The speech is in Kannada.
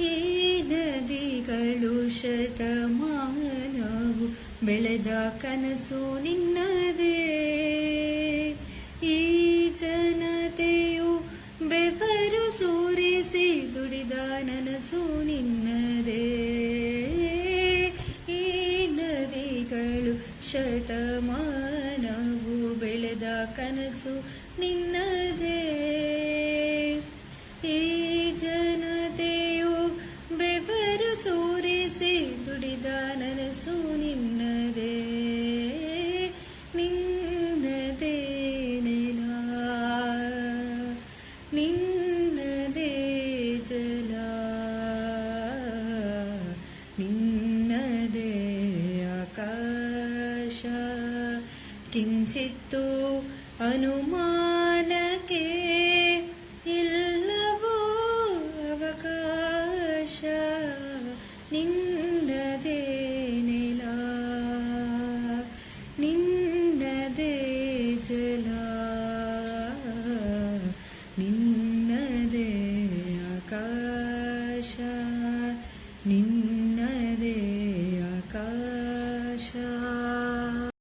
ಈ ನದಿಗಳು ಶತಮಾನವು ಬೆಳೆದ ಕನಸು ನಿನ್ನದೇ. ಈ ಜನತೆಯು ಬೆವರು ಸೂರಿಸಿ ದುಡಿದ ನನಸು ನಿನ್ನದೇ. ಈ ನದಿಗಳು ಶತಮಾನವು ಬೆಳೆದ ಕನಸು ನಿನ್ನದೇ. ಬೆವರು ಸೂರಿಸಿ ದುಡಿದ ನನಸು ನಿನ್ನದೇ. ಆಕಾಶ. ಕಿಂಚಿತ್ತು ಅನುಮಾನ ಆಕಾಶ ನಿನ್ನದೇ ಆಕಾಶ.